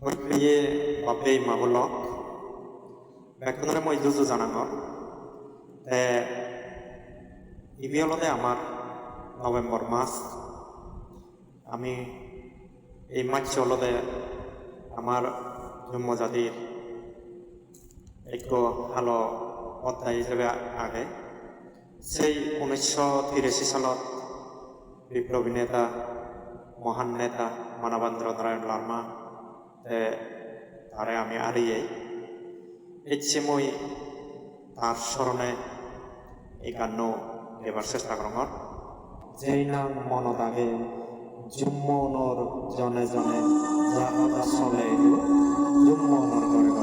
Hoy papay mabulok. ব্যাকরণের মই যুজু জানাঙৰ। তে ইভিয়লতে আমাৰ নৱেম্বৰ মাছ। আমি এই মাছ অলতে আমাৰ জন্ম জাতিৰ ঐক্য ভালো অধ্যায় হিসেবে আগে সেই উনিশশো তিরাশি সালত বিপ্লবী নেতা, মহান নেতা মানবেন্দ্র নারায়ণ লার্মা তারে আমি আরিয়ে ইচ্ছে মই তার স্মরণে এই গান্য এবার চেষ্টা করঙর যেই নাম মনত আগে জুম্মনর জনে জনে যা চলে, জুম্মনর কৰে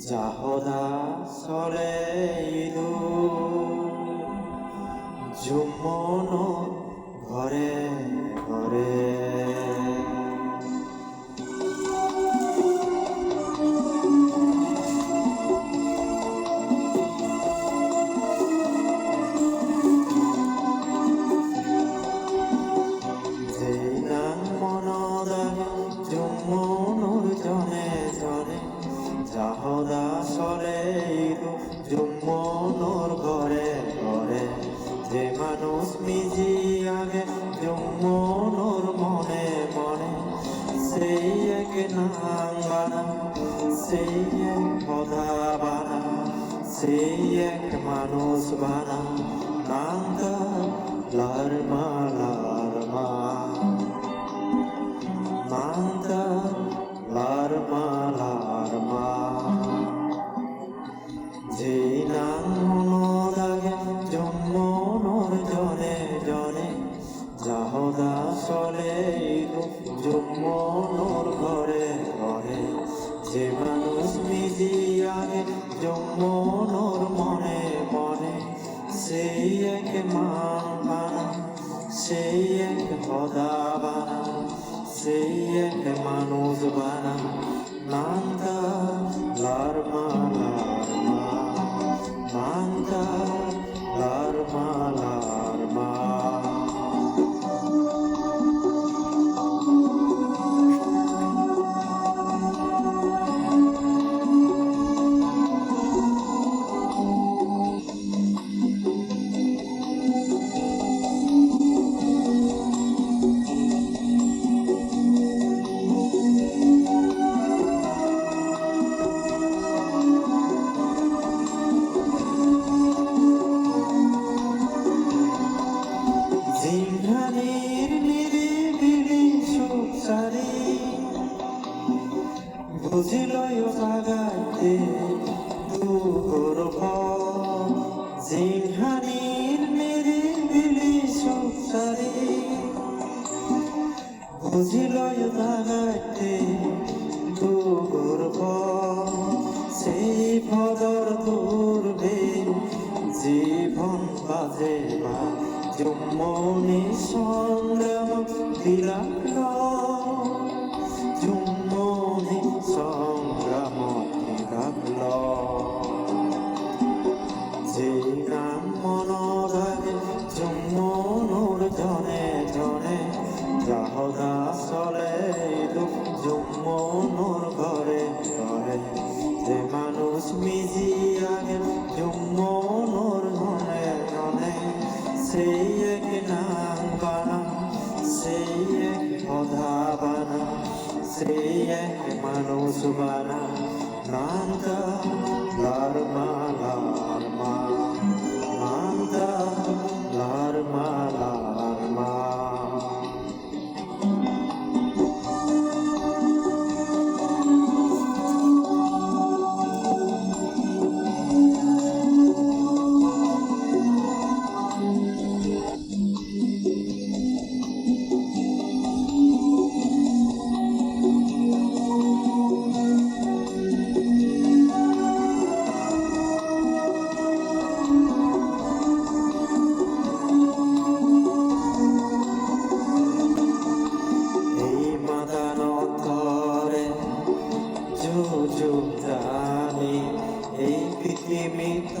যাহদা সরে ইদু জুম্মনৰ ঘরে ঘৰে জুম্মনৰ মনে মনে সেই এক নাম বানা, সেই এক কথা বানা, সেই এক মানুষ বানা। নামটা জন্মনৰ মনে মনে, সেই এক মা সেই এক সদা বানা, সেই এক মানুষ বানা। নামটা জিংহানির নিরিবিলি সুখ সারি। বুঝিলয় জাগাইতে দুগর জিংহানির নিরিবিলি সুখ সারি। বুঝিলয় জাগাইতে দুগর সেই ভদর পূর্বে জীবন বাজে বা จบมองในสองเริ่มที่รักเรา সেই এক মানুষ বানা নামটা লারমা লারমা নামটা লারমা লারমা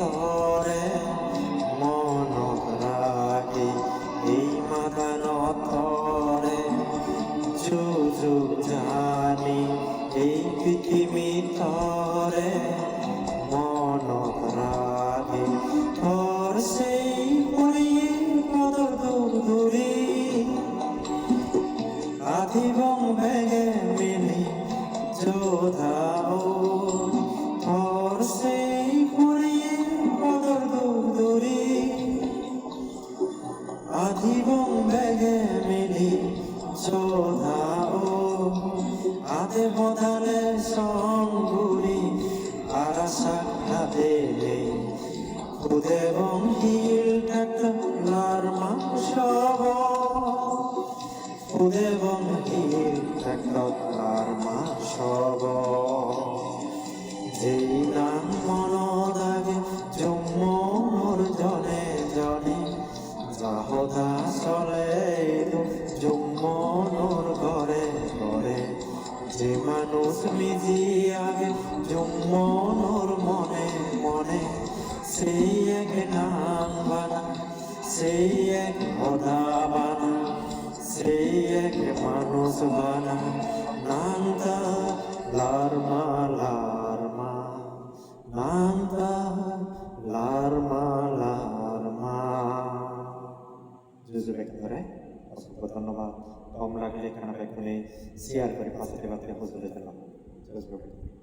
ভিতরে মন রাখি, এই মাদান তরে যুগ জানি এই পৃথিবী তরে। মন রাখি তোর সেই পুরিয়ে মদর দূর দূরি কাঁধিবং ভেঙে মিলি যোধা ও আধে বদালে সঙ্গুরি আর সাক্ষাতে খুদেবং হিল ঠাকুর মাংসব খুদেবং হিল ঠাকুর মাংসব যেই নাম মন দাগে জন্মর জনে জনে যাহদা চলে জন্মনর ঘরে ঘরে। যে মানুষ মিজিয়াবে আগে জন্মনর মনে মনে, সেই এক নাম বানা, সেই এক হদা বানা, সেই এক মানুষ বানা, নামটা লারমা লারমা, নামটা লারমা অসংখ্য ধন্যবাদ। কম লাগলে ব্যক্তি শেয়ার করে পাশে দেওয়া হজুলে জন্য।